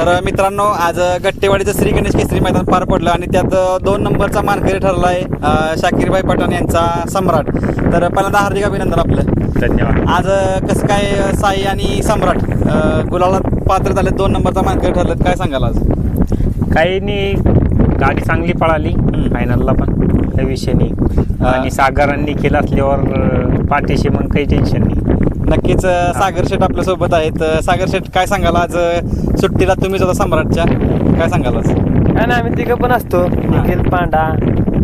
तर मित्रांनो आज गट्टेवाडीचं श्री गणेश केसरी मैदान पार पडलं आणि त्यात दोन नंबरचा मानकरी ठरला आहे शाकीरबाई पठाण यांचा सम्राट. तर पहिल्यांदा हार्दिक अभिनंदन आपलं. धन्यवाद. आज कसं काय साई आणि सम्राट गुलाला पात्र झाले दोन नंबरचा मानकरी ठरलेत काय सांगाल आज? काही नाही गाडी चांगली पळाली. फायनलला पण. काही विषय नाही. आणि सागरांनी केलं असल्यावर पाठीशी मग काही टेन्शन नक्कीच सागर शेठ आपल्यासोबत आहेत. सागर शेठ काय सांगाल? आज सुट्टीला तुम्हीच होता सम्राटच्या. काय सांगाल आज? काय ना आम्ही तिघं पण असतो. निखिल पांडा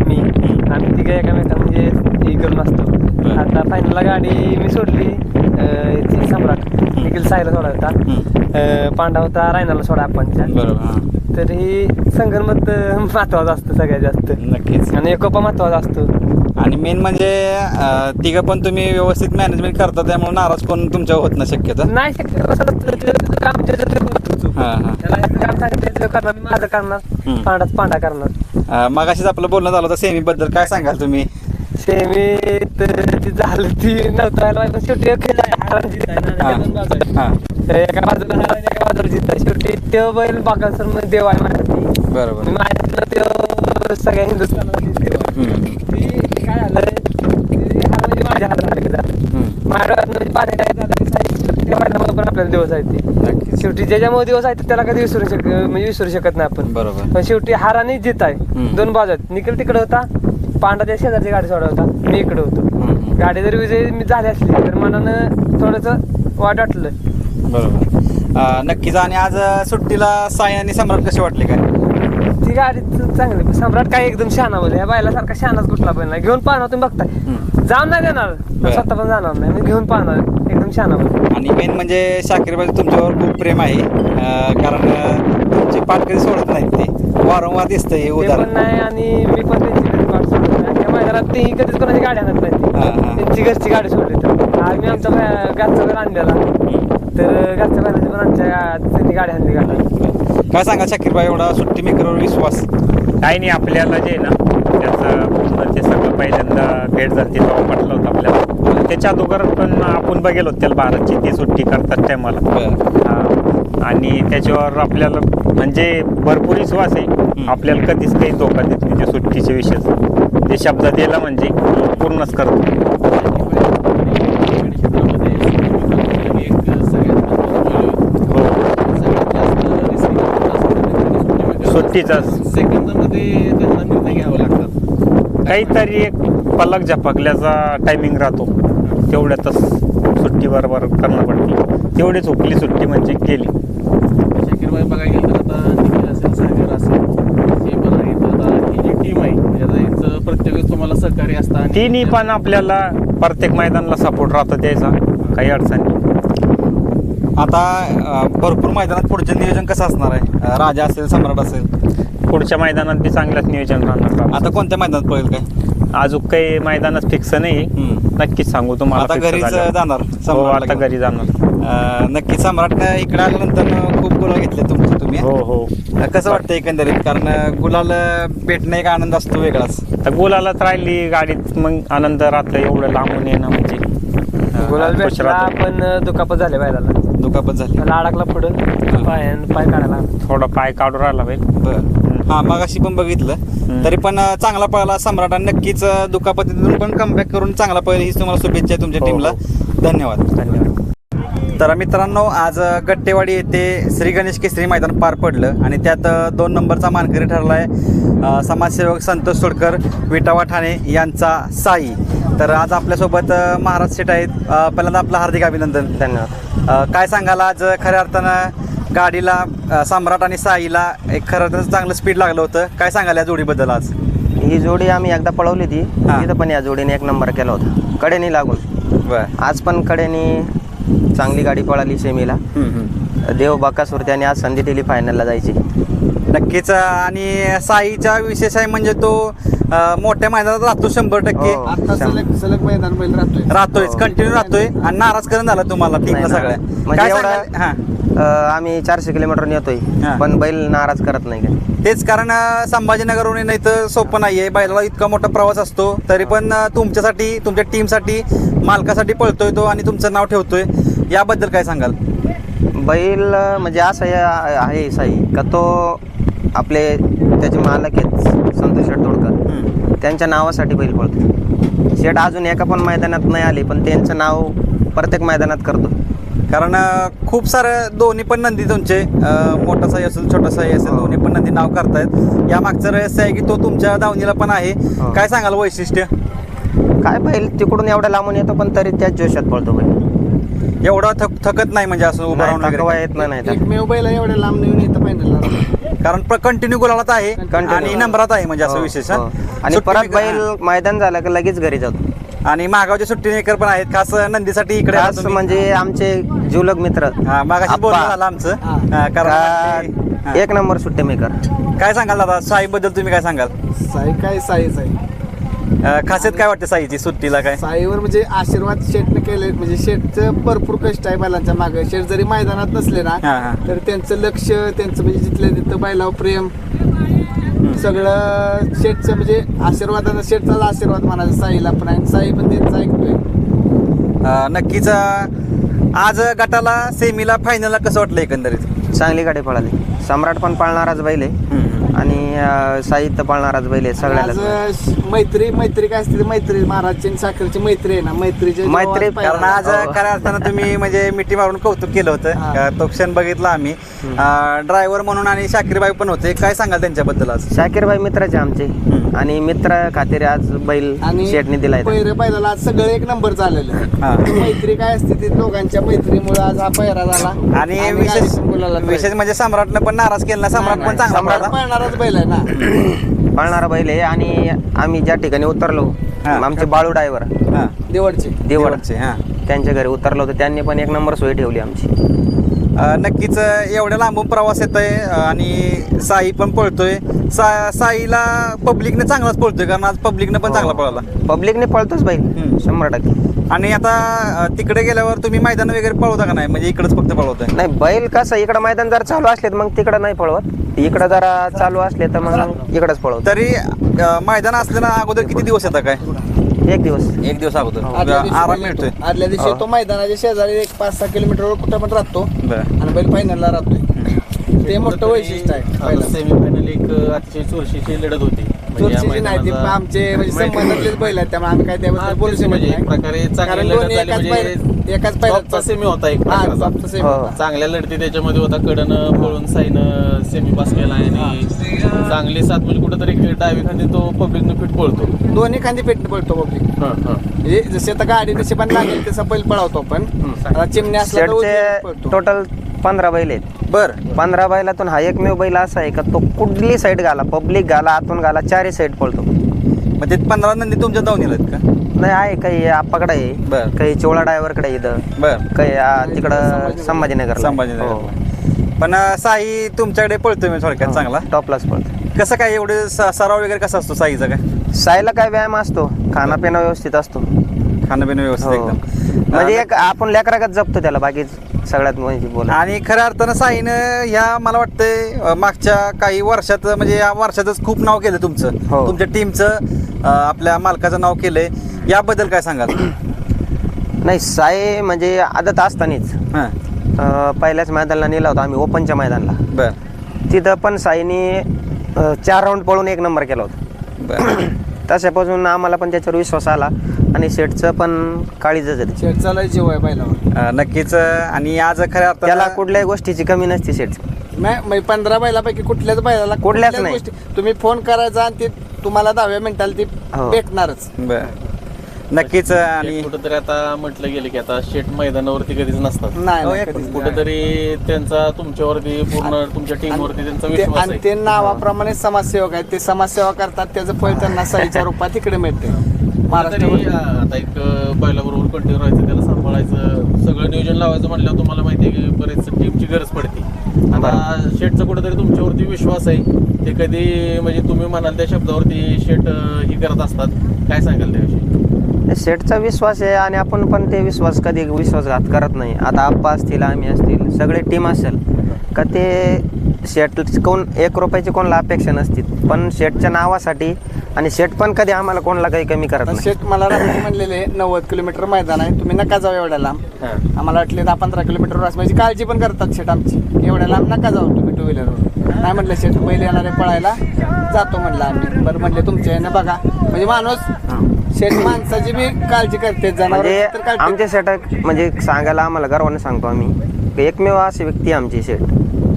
मी. आम्ही तिघं एकामेका म्हणजे करून असतो आता फायनलला गाडी मी सोडली सम्राट. निखिल साईला सोडा होता. पांडा होता रायनाला सोडा हां. तर संगणमत महत्वाचं असतं सगळ्यात जास्त. नक्कीच. आणि एकोपा महत्त्वाचा असतो. आणि मेन म्हणजे तिघं पण तुम्ही व्यवस्थित मॅनेजमेंट करता त्यामुळे नाराज कोण तुमच्या होत नाही शक्यतो. नाही माझं करणार. पांडाच पांडा करणार. मगाशीच आपलं बोलणं झालं होतं सेमी बद्दल काय सांगाल तुम्ही? सेमी ती झालं ती नव्हतं शेवटी एका बाजूला एका बाजूला आहे शेवटी तो बैल बागासर देव आहे माझ्यासाठी. बरोबर. माझ्यातलं तो सगळ्या हिंदुस्थानाला जीत केलं. हम्म. ती काय झालं ती हार म्हणजे माझ्या हातात आली का हम्म. माझ्या डोळ्यात म्हणजे पाणी काय झालं की साई- त्या बैलामुळे पण आपल्याला दिवस आहेत ते नक्कीच शेवटी ज्याच्यामुळे दिवस आहेत त्याला कधी विसरू शक म्हणजे विसरू शकत नाही आपण. बरोबर. पण शेवटी हार आणि जीत आहे. हम्म. दोन बाजू आहेत. निखिल तिकडे होता पांडा त्या शेजारची गाडी सोडा होता मी इकडे होतो. हम्म. गाडी जर विजय मी झाली असली तर मनानं थोडंसं वाट वाटलं. बरोबर. अं, नक्कीच. आणि आज अं, सुट्टीला साई आणि सम्राट कसे वाटले काय? ती गाडी चांगली पण सम्राट काय एकदम शहाणा बोल या बायलासारखा शहाणाच कुठला बैल नाही. घेऊन पाहणार तुम्ही बघताय. जाऊन नाही देणार. स्वतः पण जाणार नाही. मी घेऊन पाहणार. एकदम शहाणा बैल आणि मेन म्हणजे शाकीरबाई तुमच्यावर खूप प्रेम आहे. कारण तुमची पाठ कधी सोडत नाहीत ते. वारंवार दिसतं हे पण उदाहरण. नाही आणि मी पण त्यांची कधी पाठ सोडत नाही. मैदानात तेही कधीच कोणाची गाडी आणत नाही. त्यांची घरची गाडी सोडली तर. आम्ही आमचा बा- घरचा बैल आणलेला. तर घरच्या बैलाची पण आमच्या त्यांनी गाडी आणली गाडी काय सांगा शाकीरबाई एवढा सुट्टी मेकरवर विश्वास? काही नाही आपल्याला जे आहे ना त्याचं पूर्ण ते सगळं पहिल्यांदा भेट झाली तेव्हा पटलं होतं आपल्याला. त्याच्या अगोदर पण आपण बघेल होतं त्याला भारतची ती सुट्टी करतात टायमाला. आणि त्याच्यावर आपल्याला म्हणजे भरपूर विश्वास आहे. आपल्याला कधीच काही धोका देत नाही त्या सुट्टीच्या विषयच ते शब्द दिला म्हणजे पूर्णच करतो. सुट्टीचाच सेकंदामध्ये त्यांना निर्णय घ्यावा लागतात. काहीतरी एक पलक झपकल्याचा टायमिंग राहतो. तेवढ्यातच सुट्टी बरोबर करणं पडते. तेवढी चुकली सुट्टी म्हणजे गेली. शाकीरबाई बघायला गेलं तर आता निखिल असेल सागर असेल हे पण आहे तर आता ही जी टीम आहे याचा इथं प्रत्येक वेळेस तुम्हाला सहकार्य असतं आणि तिन्ही पण आपल्याला प्रत्येक मैदानाला सपोर्ट राहतो द्यायचा काही अडचण नाही. आता भरपूर मैदानात पुढचं नियोजन कसं असणार आहे? राजा असेल सम्राट असेल? पुढच्या मैदानात बी चांगलंच नियोजन राहणार आता कोणत्या मैदानात पळेल काय? अजून काही मैदानच फिक्स नाही. नक्कीच सांगू तुम्हाला आता घरीच झाल्यावर. जाणार हो आता. घरी जाणार. नक्की सम्राटनं इकडे आल्यानंतर खूप गुलाल घेतले तुमचे तुम्ही हो हो. कसं वाटतं एकंदरीत? कारण गुलाल भेटणं एक आनंद असतो वेगळाच. तर गुलालाच राहिली गाडीत मग आनंद राहतो एवढं लांबून येणं म्हणजे गुलाल भेटला. पण दुखापत झाले बैलाला दुखापत झाली. त्याला अडकला पुढं. पाय पाय काढायला थोडा पाय काढून राहिला बैल बर. हा मगाशी पण बघितलं. तरी पण अं, चांगला पळाला. सम्राट आणि नक्कीच अं, दुखापतीतून पण कमबॅक करून चांगला पळेल हीच तुम्हाला शुभेच्छा आहे तुमच्या हो, टीमला धन्यवाद. धन्यवाद. तर मित्रांनो आज गट्टेवाडी येथे श्री गणेश केसरी मैदान पार पडलं आणि त्यात अ, दोन नंबरचा मानकरी ठरला आहे समाजसेवक संतोष सोडकर विटावा ठाणे यांचा साई. तर आज आपल्यासोबत अ, महाराज शेठ आहेत. अ, पहिल्यांदा आपलं हार्दिक अभिनंदन. धन्यवाद. काय सांगाल आज? खऱ्या अर्थानं गाडीला सम्राट आणि साईला एक खरं अर्थानं चांगलं स्पीड लागलं होतं. काय सांगाल या जोडीबद्दल आज? ही जोडी आम्ही एकदा पळवली होती. तिथं पण या जोडीने एक नंबर केला होता. कडेनी लागून. आज पण कडेनी चांगली गाडी पळाली सेमीला देव बाकासुरती आणि आज संधी दिली फायनलला जायची. नक्कीच. आणि साईचा विशेष आहे म्हणजे तो अ, मोठ्या मैदानात राहतो शंभर टक्के. हो. आता सलग सलग मैदान बैल राहतोय. राहतोय हो. कंटिन्यू राहतोय आणि नाराज करून झाला तुम्हाला टीमला नाही ना. सगळ्या. म्हणजे काय एवढा- सांगाल? हा. अं, आम्ही चारशे किलोमीटर येतोय हा. पण बैल नाराज करत नाही काय. तेच कारण अं, संभाजीनगरहून नाही तर सोपं नाहीये. बैलाला इतका मोठा प्रवास असतो तरी पण अं, तुमच्यासाठी तुमच्या टीमसाठी मालकासाठी पळतोय तो आणि तुमचं नाव ठेवतोय. याबद्दल काय सांगाल? बैल अं, म्हणजे असं हे आहे साई का तो आपले त्याचे मालक आहेत संतोष तोडकर त्यांच्या नावासाठी बैल पळतो. शेट अजून एका पण मैदानात नाही आले पण त्यांचं नाव प्रत्येक मैदानात करतो. कारण खूप सारं दोन्ही पण नंदी तुमचे मोठा साई असेल छोटा साई असेल हो. दोन्ही पण नंदी नाव करतायत. या मागचं रहस्य आहे की तो तुमच्या दावणीला पण आहे. हो. काय सांगाल वैशिष्ट्य? काय बैल तिकडून एवढा लांबून येतो पण तरी त्याच जोशात पळतो बैल. एवढा थक थकत नाही म्हणजे असं उभं येत नाही एवढ्या लांब नेऊन येतं फायनलला कारण कंटिन्यू गुलालात आहे Continue. आणि नंबरात आहे म्हणजे असं हो, विशेष हो. आणि सुट्टी परत बैल मैदान झालं की लगेच घरी जातो. आणि मागावचे सुट्टी मेकर पण आहेत खास नंदीसाठी इकडे आला खास तुम्ही. म्हणजे आमचे जीवलग मित्र हा मागाशी आप्पा. बोलणं झालं आमचं हा, कारण का- हा. एक नंबर सुट्टे मेकर काय सांगाल दादा साई बद्दल तुम्ही काय सांगाल साई काय साईच आहे अ, खासियत काय वाटते साईची सुट्टीला काय? साईवर म्हणजे आशीर्वाद शेटने केले म्हणजे शेटचं भरपूर कष्ट आहे बैलांच्या मागे. शेट जरी मैदानात नसले ना हा, हा. तर त्यांचं लक्ष त्यांचं म्हणजे जिथल्या तिथं बैलावर प्रेम सगळं शेटचं म्हणजे आशीर्वादाचा शेटचाच आशीर्वाद म्हणायचा साईला पण आहे. आणि साई पण त्यांचा ऐकतोय. अ, नक्कीच अ, आज गटाला सेमीला फायनलला कसं वाटलं एकंदरीत? चांगली गाडी पळाली. सम्राट पण पाळणाराच बैल आहे. आणि साहित्य पाळणाराच बैल आहे आज सगळ्याला मैत्री मैत्री काय असते? ती मैत्री महाराजची आणि साखरची मैत्री आहे ना? मैत्रीच्या मैत्री- कारण आज हो. खऱ्या अर्थानं तुम्ही म्हणजे मिठी मारून कौतुक केलं होतं. हा. तो क्षण बघितला आम्ही. ड्रायव्हर म्हणून आणि शाकीरबाई पण होते. काय सांगाल त्यांच्याबद्दल आज? शाकीरबाई मित्राचे आमचे. आणि मित्र खातीर आज बैल आणि शेटने दिलाय पहिरे पहिल्याला आज सगळं एक नंबर झालेलं. हा. मैत्री काय असते? ती दोघांच्या मैत्रीमुळे आज हा पहिरा झाला. आणि विशेष विशेष. म्हणजे सम्राटनं पण नाराज केला ना सम्राट पण चांगला. पळणाराच बैल आहे ना. पाळणारा बैल आहे आणि आम्ही ज्या ठिकाणी उतरलो हा. आमचे बाळू ड्रायव्हर हा. देवडची. देवड. देवडचे, हा. त्यांच्या घरी उतरलो होतो त्यांनी पण एक नंबर सोय ठेवली आमची. अ, नक्कीच अ, एवढ्या लांबून प्रवास येत आहे आणि साई पण पळतोय. सा साईला पब्लिकने चांगलाच पळतोय कारण आज पब्लिकने पण चांगला पळाला. पब्लिकने पळतोच हम्म. शंभर टक्के. आणि आता तिकडे गेल्यावर तुम्ही मैदान वगैरे पळवता का नाही? म्हणजे इकडेच फक्त पळवताय? नाही बैल कसं इकडं मैदान जर चालू असले तर मग तिकडं नाही पळवत. इकडं जरा चालू असले तर मग इकडंच पळवत. तरी अ, मैदान असलं ना अगोदर किती दिवस येतं काय? एक दिवस. एक दिवस अगोदर. आदल्या दिवशी आराम बैल मिळतोय. येतो. आदल्या दिवशी हो. येतो मैदानाच्या शेजारी एक पाच सहा किलोमीटरवर कुठं पण राहतो. बरं. आणि बैल फायनलला राहतोय. ते मोठं वैशिष्ट्य आहे बैलाचं. सेमीफायनल एक अतिशय चुरशीची लढत होती. चुरशीची नाही ती मैदानाचा- आमचे म्हणजे संबंधातलेच बैल आहेत त्यामुळे आम्ही काय त्याबद्दल बोलू शकत म्हणजे एक नाही प्रकारे कारण चांगली दोन्ही लढत झाली एकाच म्हणजे बैल एकाच टॉपचा बैलाचा सेमी होता एक हा प्रकारचा. टॉपचा सेमी हो. होता. चांगल्या लढती त्याच्यामध्ये होता कडनं पळून साईनं सेमी पास केला आणि चांगली सात म्हणजे कुठेतरी डावी खांदी तो पब्लिकनं फिट पळतो दोन्ही खांदी पेटणं पडतो पब्लिक म्हणजे जसे आता गाडी जशी पण लागेल तसा बैल पळवतो आपण आता चिमणी असला तर उजवीकडे शेटचे पळतो. टोटल पंधरा बैल आहेत. बर. पंधरा बैलातून हा एकमेव बैल असा आहे का तो कुठली साईड घाला? पब्लिक घाला आतून घाला चारही साईड पळतो. मग ते पंधरा नंदी तुमच्या दावणीला आहेत का? नाही आहे काही आप्पाकडे आहे. काही चोळा ड्रायव्हरकडे इथं. बर. काही आ, तिकडं संभाजीनगर संभाजीनगर पण अ, साई तुमच्याकडे पळतोय मी थोडक्यात चांगला. टॉपलाच पळतो कसं काय एवढे स- सराव वगैरे कसा असतो साईचा काय? साईला काय व्यायाम असतो. खानापिना व्यवस्थित असतो. खाणं पिणं व्यवस्थित हो. एकदम. म्हणजे एक आपण लेकरागत जपतो त्याला बाकी सगळ्यात म्हणजे बोला आणि खऱ्या अर्थानं साईनं ह्या मला वाटतंय मागच्या काही वर्षात म्हणजे या वर्षातच खूप नाव केलं तुमचं. हो. तुमच्या टीमचं आपल्या मालकाचं नाव केलंय. याबद्दल काय सांगाल? नाही साई म्हणजे आदत असतानीच. हां. अं, पहिल्याच मैदानाला नेला होता आम्ही ओपनच्या मैदानाला. बर. तिथं पण साईने अं, चार राऊंड पळून एक नंबर केला होता. बर. तशापासून आम्हाला पण त्याच्यावर विश्वास आला. आणि शेटचं पण काळीजच आहे शेट चालाय जीव आहे बैलावर अ, नक्कीच अ, आणि आज खऱ्या त्याला कुठल्याही गोष्टीची कमी नसते शेटची नाही म्हणजे पंधरा बैलापैकी कुठल्याच बैलाला कुठल्याच नाही. गोष्टी तुम्ही फोन करायचा आणि ते तुम्हाला दहाव्या मिनिटाला ती हो. भेटणारच. बर. नक्कीच अ, आणि कुठेतरी आता म्हटलं गेलं की आता शेट मैदानावरती कधीच नसतात. नाही हो, नाही, एक कधीच नाही. कुठेतरी त्यांचा तुमच्यावरती पूर्ण तुमच्या टीमवरती त्यांचा ते- विश्वास आणि आहे. ते नावाप्रमाणे समाजसेवक आहेत. ते समाजसेवा करतात. त्याचं फळ त्यांना साईच्या रूपात इकडे मिळते. महाराष्ट्रामध्ये आता एक बैलाबरोबर कंटिन्यू राहायचं त्याला सांभाळायचं. सगळं नियोजन लावायचं म्हटल्यावर तुम्हाला माहिती आहे की बरेच टीमची गरज पडते. आता शेटचा कुठेतरी तुमच्यावरती विश्वास आहे. ते कधी म्हणजे तुम्ही म्हणाल त्या शब्दावरती शेट ही करत असतात. काय सांगाल त्याविषयी? शेटचा विश्वास आहे आणि आपण पण ते विश्वास कधी विश्वासघात करत नाही. आता आप्पा असतील आम्ही असतील सगळे टीम असेल. का ते शेट कोण एक रुपयाची कोणाला अपेक्षा नसती. पण शेटच्या नावासाठी आणि शेट पण कधी आम्हाला कोणाला काही कमी करत नाही. शेट मला रात्री म्हणलेले नव्वद किलोमीटर मैदान आहे तुम्ही नका जाऊ एवढ्या लांब आम्हाला वाटले दहा पंधरा किलोमीटर असं माझी काळजी पण करतात शेट आमची. एवढ्या लांब नका जाऊ तुम्ही टू व्हीलरवर नाही म्हटलं शेट पहिले येणारे पळायला जातो म्हणलं आम्ही. बरं म्हटले तुमच्या यानं बघा. म्हणजे माणूस शेट माणसाची बी काळजी करते म्हणजे जनावर तर काळजी आमचे शेट म्हणजे सांगायला आम्हाला गर्वाने सांगतो आम्ही की एकमेव अशी व्यक्ती आमची शेट.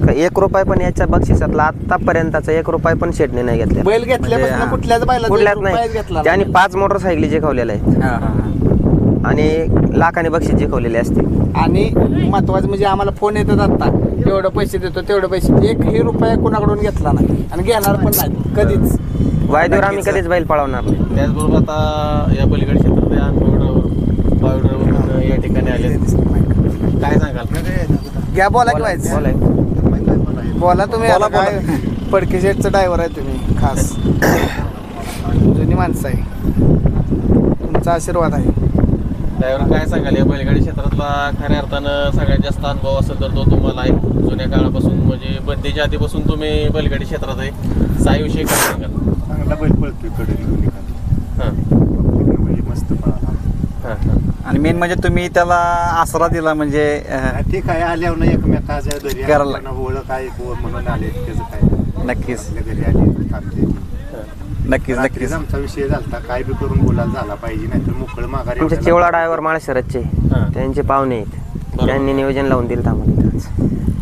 एक रुपये पण याच्या बक्षिसातला आतापर्यंतचा एक रुपये पण शेटने नाही घेतले. बैल घेतल्यापासून कुठल्याच बैला कुठल्याच रुपयाच नाही. घेतला त्यांनी पाच मोटरसायकली जिंकवलेल्या आहेत. हां हां हां. आणि लाखाने बक्षीस जिंकवलेले असते. आणि महत्वाचं म्हणजे आम्हाला फोन येतात आता. एवढं पैसे देतो तेवढं पैसे. एकही रुपया कोणाकडून घेतला नाही. आणि घेणार पण नाही. कधीच. वायदूर आम्ही कधीच बैल पळवणार नाही. त्याचबरोबर आता या पलीकडे क्षेत्रात या ठिकाणी आले. काय सांगाल? घ्या बोला की व्हायचं बोलाय. बोला तुम्ही आता काय? पडके शेटचा ड्रायव्हर आहे तुम्ही खास. जुनी माणसं आहे. तुमचा आशीर्वाद आहे. ड्रायव्हर काय सांगाल? या बैलगाडी क्षेत्रातला खऱ्या अर्थानं सगळ्यात जास्त अनुभव असेल तर तो तुम्हाला आहे. जुन्या काळापासून म्हणजे बंदीच्या आधीपासून तुम्ही बैलगाडी क्षेत्रात आहे. साईविषयी काय सांगाल? चांगला बैल पळतोयकडे हां म्हणजे मस्त पळाला हां हां आणि मेन म्हणजे तुम्ही त्याला आसरा दिला म्हणजे अं, ते काय आल्यावर ना एकमेकाच्या घरी करायला. आपण ओळख काय म्हणून आले त्याचं काय? नक्कीच. आपल्या घरी आले थांबते नक्कीच नक्कीच रात्रीच आमचा विषय झाला काय बी करून बोलायला झाला पाहिजे नाहीतर मोकळ माघारी आमचे चिवळा ड्रायव्हर माळशरदचे. त्यांचे पाहुणे आहेत. त्यांनी नियोजन लावून दिलं आम्हाला.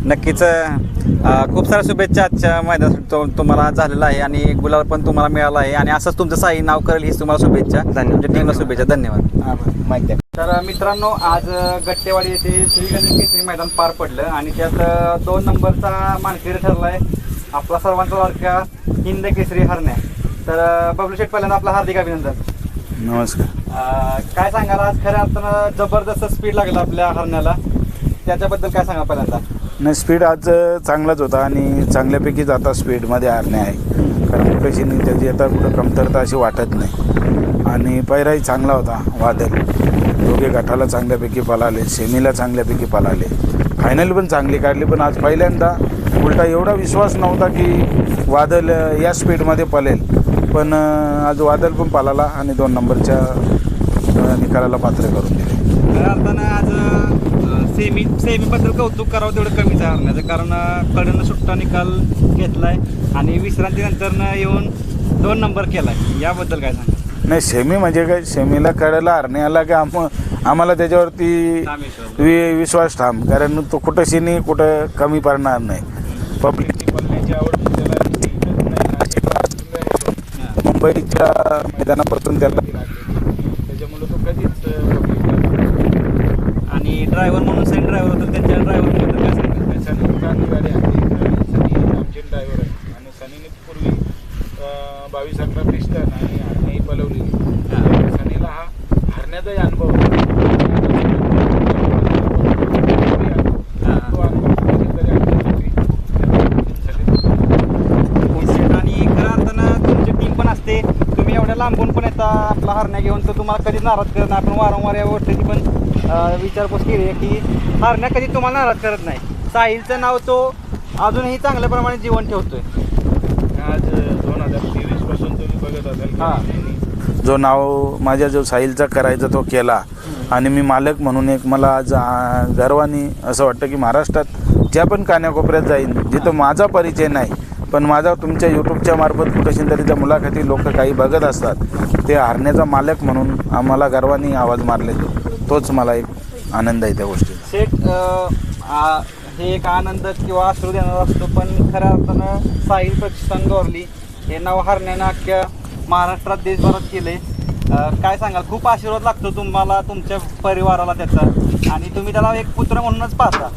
नक्कीच अं, खूप साऱ्या शुभेच्छा आजच्या मैदानासाठी तो तुम्हाला झालेला आहे आणि गुलाल पण तुम्हाला मिळाला आहे. आणि असंच तुमचं साई नाव करेल हीच तुम्हाला शुभेच्छा. धन्यवाद. तुमच्या टीमला शुभेच्छा. धन्यवाद. तर मित्रांनो आज गट्टेवाडी येथे श्री गणेश केसरी मैदान पार पडलं आणि त्यात दोन नंबरचा मानकरी ठरलाय. आपला सर्वांचा लाडका हिंद केसरी हरण्या. तर बबलू शेठ पहिल्यांदा आपलं हार्दिक अभिनंदन. नमस्कार. काय सांगाल आज? खऱ्या अर्थानं जबरदस्त स्पीड लागला आपल्या हरण्याला. त्याच्याबद्दल काय सांगा पहिल्यांदा? नाही स्पीड आज चांगलाच होता आणि चांगल्यापैकीच आता स्पीडमध्ये हारणे आहे. कारण कुठेशी नाही त्याची आता कुठं कमतरता अशी वाटत नाही. आणि पैराही चांगला होता वादल. दोघे गटाला चांगल्यापैकी पळाले सेमीला चांगल्यापैकी पळाले फायनल पण चांगली काढली पण आज पहिल्यांदा उलटा एवढा विश्वास नव्हता की वादल या स्पीडमध्ये पळेल. पण आज वादल पण पळाला आणि दोन नंबरच्या निकालाला पात्र करून दिले. खऱ्या अर्थानं आज सेमी सेमीबद्दल कौतुक करावं तेवढं कमीच आहे हरण्याचं कारण कडनं सुट्टा निकाल घेतलाय आणि विश्रांतीनंतरनं येऊन दोन नंबर केलाय. याबद्दल काय सांगा नाही सेमी म्हणजे काय? सेमीला कळायला हरणे आला की आम आम्हाला त्याच्यावरती वि विश्वास ठाम कारण तो कुठं शिनी कुठं कमी पडणार नाही. पब्लिकची आवड मुंबईच्या मैदानापासून त्याला त्याच्यामुळे तो कधीच आणि ड्रायव्हर म्हणून सेम ड्रायव्हर होता त्यांच्या ड्रायव्हर काय सांगा सनी चांगली गाडी आणली सनी आमचे ड्रायव्हर आहे आणि सनीने पूर्वी अं, बावीस अकरा पिस्टन आणि हरणी पलवली सनीला हा हरण्याचाही अनुभव होता. तो अनुभव कधीतरी आठवतो. आणि खऱ्या अर्थानं तुमची टीम पण असते तुम्ही एवढ्या लांबून पण येता आपला हरण्या घेऊन तर तुम्हाला कधीच नाराज करत नाही. आपण वारंवार या गोष्टीची पण विचारपूस केली आहे की हरण्या कधी तुम्हाला नाराज करत नाही. साहिलचं नाव तो अजूनही चांगल्या प्रमाणे जीवन ठेवतोय. आज दोन हजार तेवीसपासून तुम्ही बघत असाल हा. की जो नाव माझ्या जो साहिलचा करायचा तो केला आणि मी मालक म्हणून एक मला आज गर्वाने असं वाटतं की महाराष्ट्रात ज्या पण कान्याकोपऱ्यात जाईन जिथं माझा परिचय नाही पण माझा तुमच्या यूट्यूबच्या मार्फत कुठेशी तरी त्या मुलाखती लोक काही बघत असतात ते हारण्याचा मालक म्हणून आम्हाला गर्वाने आवाज मारले. तोच मला एक आनंद आहे त्या गोष्टीचा. शेठ आ- हे एक आनंद किंवा आश्रू देणारा असतो पण खऱ्या अर्थानं साहिल प्रतिष्ठान गौरली हे नाव हरण्यानं अख्ख्या महाराष्ट्रात देशभरात केले काय सांगाल? खूप आशीर्वाद लागतो तुम्हाला तुमच्या परिवाराला त्याचा. आणि तुम्ही त्याला एक पुत्र म्हणूनच पाहता.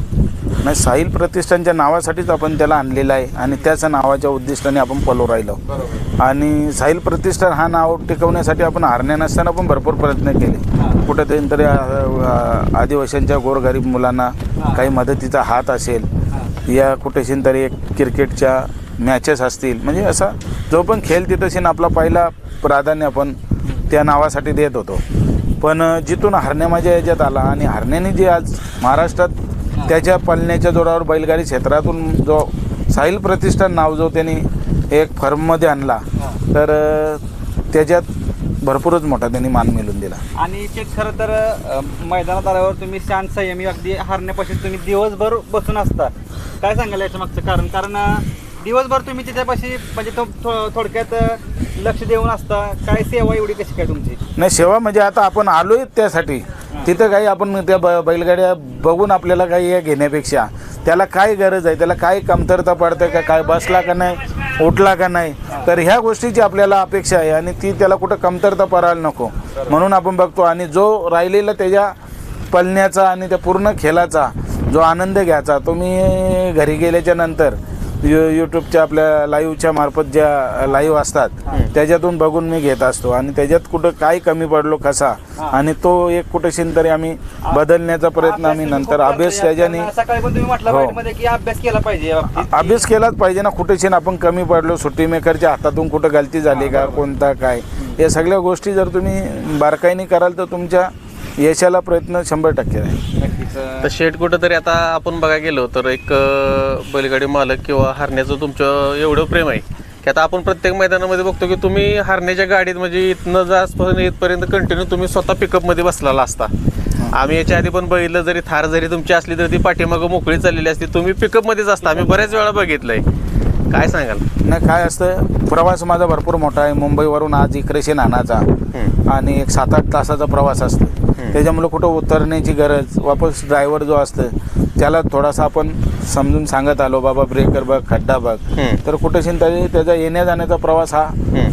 नाही साहिल प्रतिष्ठानच्या नावासाठीच आपण त्याला आणलेलं आहे आणि त्याच नावाच्या उद्दिष्टाने आपण पलो राहिलो. आणि साहिल प्रतिष्ठान हा नाव टिकवण्यासाठी आपण हारण्या नसताना पण भरपूर प्रयत्न केले. कुठेतरी तरी आदिवासींच्या गोरगरीब मुलांना काही मदतीचा हात असेल या कुठेशी तरी एक क्रिकेटच्या मॅचेस असतील म्हणजे असा जो पण खेळ तिथं आपला पहिला प्राधान्य आपण त्या नावासाठी देत होतो. पण जिथून हरण्या माझ्या याच्यात आला आणि हरण्याने जे आज महाराष्ट्रात त्याच्या पळण्याच्या जोरावर बैलगाडी क्षेत्रातून जो साहिल प्रतिष्ठान नाव जो त्यांनी एक फर्ममध्ये आणला तर त्याच्यात भरपूरच मोठा त्यांनी मान मिळून दिला. आणि ते खरं तर अ, मैदानात आल्यावर तुम्ही शांत संयमी अगदी हारण्यापासून तुम्ही दिवसभर बसून असता. काय सांगाल याच्या मागचं कारण? कारण अ, दिवसभर तुम्ही त्याच्यापाशी म्हणजे तो थो- थोडक्यात अ, लक्ष देऊन असता. काय सेवा एवढी कशी काय तुमची? नाही सेवा म्हणजे आता आपण आलोय त्यासाठी. तिथं काही आपण त्या ब बैलगाड्या बघून आपल्याला काही हे घेण्यापेक्षा त्याला काय गरज आहे? त्याला काय कमतरता पडते का? काय बसला का नाही? उठला का नाही? तर ह्या गोष्टीची आपल्याला अपेक्षा आहे आणि ती त्याला कुठं कमतरता पडायला नको. म्हणून आपण बघतो आणि जो राहिलेला त्याच्या पळण्याचा आणि त्या पूर्ण खेळाचा जो आनंद घ्यायचा तो मी घरी गेल्याच्यानंतर यू यूट्यूबच्या आपल्या लाईव्हच्या मार्फत ज्या लाईव्ह असतात त्याच्यातून बघून मी घेत असतो. आणि त्याच्यात कुठं काय कमी पडलो कसा? आणि तो एक कुठेशीन तरी आम्ही बदलण्याचा प्रयत्न आम्ही नंतर अभ्यास त्याच्याने हो. अभ्यास केलाच पाहिजे ना कुठेशीन आपण कमी पडलो सुट्टी मेकरच्या हातातून कुठं गलती झाली का कोणता काय? या सगळ्या गोष्टी जर तुम्ही बारकाईने कराल तर तुमच्या यशाला प्रयत्न शंभर टक्के अ, तर शेट कुठंतरी आता आपण बघा गेलो तर एक अं, बैलगाडी मालक किंवा हरण्याचं तुमचं एवढं प्रेम आहे की आता आपण प्रत्येक मैदानामध्ये बघतो की तुम्ही हरण्याच्या गाडीत म्हणजे इथनं जासपासून इथपर्यंत कंटिन्यू तुम्ही स्वतः पिकअपमध्ये बसलेला असता. आम्ही याच्या आधी पण बघितलं जरी थार जरी तुमची असली तर ती पाठीमागं मोकळी चाललेली असते. तुम्ही पिकअपमध्येच असता. आम्ही बऱ्याच वेळा बघितलंय. काय सांगाल? नाही काय असतं? प्रवास माझा भरपूर मोठा आहे. मुंबईवरून आज इकरेशी नानाचा आणि एक सात आठ तासाचा प्रवास असतो. त्याच्यामुळे कुठं उतरण्याची गरज वापस ड्रायव्हर जो असतं त्याला थोडासा आपण समजून सांगत आलो बाबा ब्रेकर बघ खड्डा बघ. तर कुठेशी तरी त्याचा येण्या जाण्याचा प्रवास हा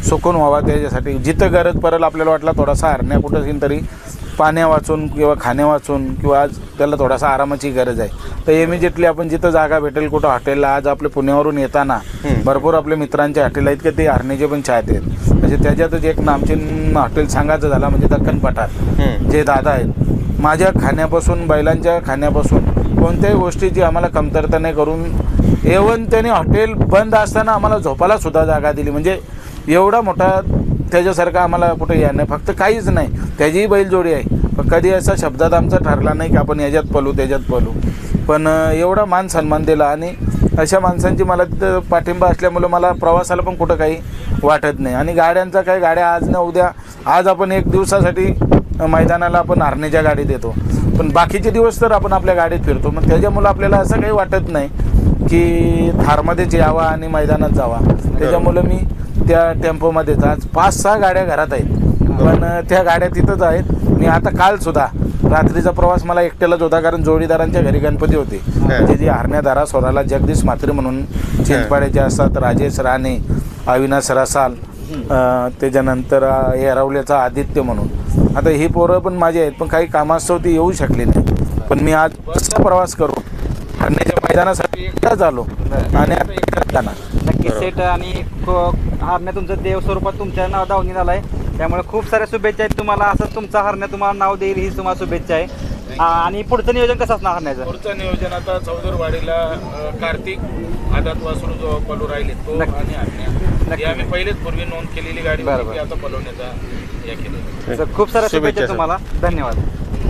सुकून व्हावा त्याच्यासाठी. जिथं गरज पडेल आपल्याला वाटला थोडासा हरण्या कुठेशी तरी पाण्या वाचून किंवा खाण्या वाचून किंवा आज त्याला थोडासा आरामाची गरज आहे. तर इमिजिएटली आपण जिथं जागा भेटेल कुठं हॉटेलला आज आपले पुण्यावरून येताना भरपूर आपले मित्रांचे हॉटेल आहेत की ते हरण्याचे पण चाहते आहेत. म्हणजे त्याच्यातच एक नामचीन हॉटेल सांगायचं झाला म्हणजे दक्कन पठार. जे दादा आहेत. माझ्या खाण्यापासून बैलांच्या खाण्यापासून कोणत्याही गोष्टीची आम्हाला कमतरता नाही करून एवन त्याने हॉटेल बंद असताना आम्हाला झोपायला सुद्धा जागा दिली. म्हणजे एवढा मोठा त्याच्यासारखा आम्हाला कुठे या नाही. फक्त काहीच नाही. त्याचीही बैलजोडी आहे. पण कधी असा शब्दात आमचा ठरला नाही की आपण याच्यात पलू त्याच्यात पलू पण एवढा मान सन्मान दिला आणि अशा माणसांची मला तिथं पाठिंबा असल्यामुळं मला प्रवासाला पण कुठं काही वाटत नाही. आणि गाड्यांचा काही गाड्या आज ना उद्या आज आपण एक दिवसासाठी मैदानाला आपण हरण्याच्या गाडीत येतो पण बाकीचे दिवस तर आपण आपल्या गाडीत फिरतो. मग त्याच्यामुळं आपल्याला असं काही वाटत नाही की थारमध्येच यावा आणि मैदानात जावा. त्याच्यामुळं मी त्या टेम्पोमध्येच आज पाच सहा गाड्या घरात आहेत. पण त्या गाड्या तिथंच आहेत. मी आता काल सुद्धा रात्रीचा प्रवास मला एकट्यालाच होता कारण जोडीदारांच्या घरी गणपती होते. म्हणजे जी हरण्याधारा सोराला जगदीश म्हात्रे म्हणून चिंचपाड्याचे असतात राजेश राणे अविनाश रसाल त्याच्यानंतर येरवल्याचा आदित्य म्हणून. आता ही पोरं पण माझी आहेत पण काही कामास्तव ती येऊ शकली नाही. पण मी आज बसचा प्रवास करू हरण्याच्या मैदानासाठी एकटाच आलो आणि आता एकटाच जाणार. नक्की सेट आणि हरण्या तुमचं देव स्वरूपात तुमच्या नाव दावणी झालाय. त्यामुळे खूप साऱ्या शुभेच्छा आहेत तुम्हाला असंच तुमचा हरण्या तुम्हाला नाव देईल ही तुम्हाला शुभेच्छा आहे आ, आणि पुढचं नियोजन कसं असणार हरण्याचं पुढचं नियोजन आता चौदरवाडीला अ, कार्तिक आदात वासरू जो पलू राहिले तो नक्की. आणि आज्ञा. नक्की. ही आम्ही पहिलेच पूर्वी नोंद केलेली गाडी बरं, होती, ती बरं. आता पलवण्याचा तर खूप साऱ्या शुभेच्छा शुभेच्छा. तुम्हाला धन्यवाद